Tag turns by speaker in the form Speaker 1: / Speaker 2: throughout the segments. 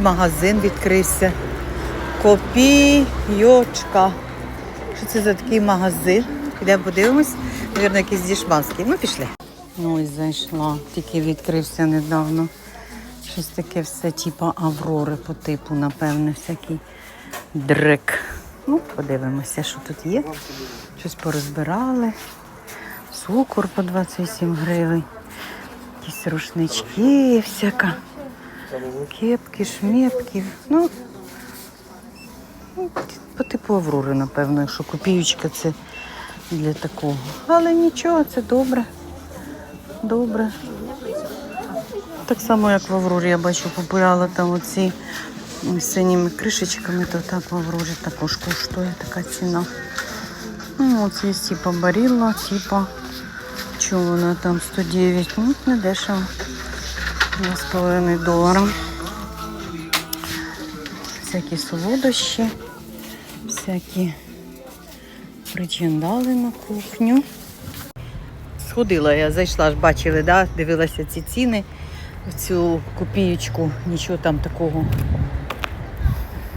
Speaker 1: магазин відкрився. Копійочка. Що це за такий магазин? Підемо подивимось. Навірно, якийсь дішманський. Ну, пішли. Ось зайшла. Тільки відкрився недавно. Щось таке все, типу Аврори по типу, напевне, всякий дрик. Ну, подивимося, що тут є. Щось порозбирали. Цукор по 27 гривень. Якісь рушнички, всяка. Кепки, шмепки. Ну, ну, по типу Аврори, напевно, якщо копіючка це для такого. Але нічого, це добре. Добре. Так само, як в Аврорі, я бачу, купувала там оці синіми кришечками, то так в Аврорі також коштує така ціна. Ну, оце є типа барілла, типа, чого вона там 109, ну, не дешево. 2,5 долара. Всякі солодощі, всякі причиндали на кухню. Сходила я, зайшла ж, бачили, да? дивилася ці ціни, в цю копієчку, нічого там такого.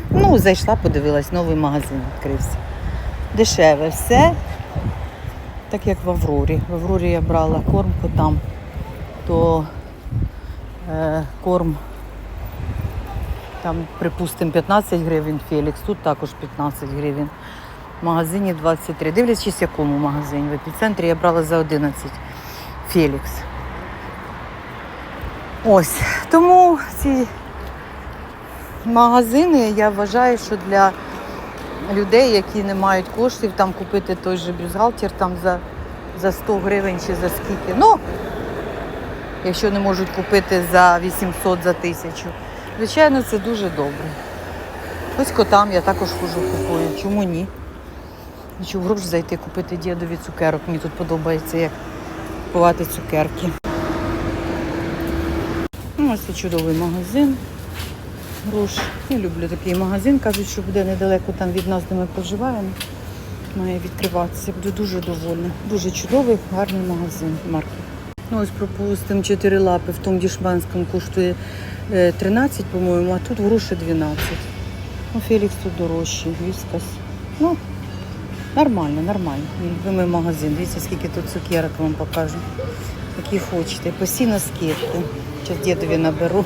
Speaker 1: Ну, зайшла, подивилась, новий магазин відкрився. Дешеве все, так як в Аврорі. В Аврорі я брала корм котам, то корм там, припустимо, 15 гривень Фелікс, тут також 15 гривень. В магазині 23. Дивлячись, якому магазині. В епіцентрі я брала за 11 Фелікс. Ось. Тому ці магазини я вважаю, що для людей, які не мають коштів, там купити той же бюстгальтер там за, за 100 гривень чи за скільки. Ну, якщо не можуть купити за 800, за 1000. Звичайно, це дуже добре. Ось котам я також хожу купую. Чому ні? Хочу в грош зайти купити дідові цукерок. Мені тут подобається, як купувати цукерки. Ну, ось це чудовий магазин. Грош. Я люблю такий магазин. Кажуть, що буде недалеко там від нас, де ми проживаємо. Має відкриватися. Буду дуже довольна. Дуже чудовий, гарний магазин марки. Ну, ось, пропустимо, 4 лапи в тому дішманському коштує е, 13, по-моєму, а тут гроші 12. Ну, Фелікс тут дорожчий, віскас. Ну, нормально, нормально. Любимий магазин. Дивіться, скільки тут цукерок вам покажу. Які хочете. Постійно скидки. Зараз дідові наберу.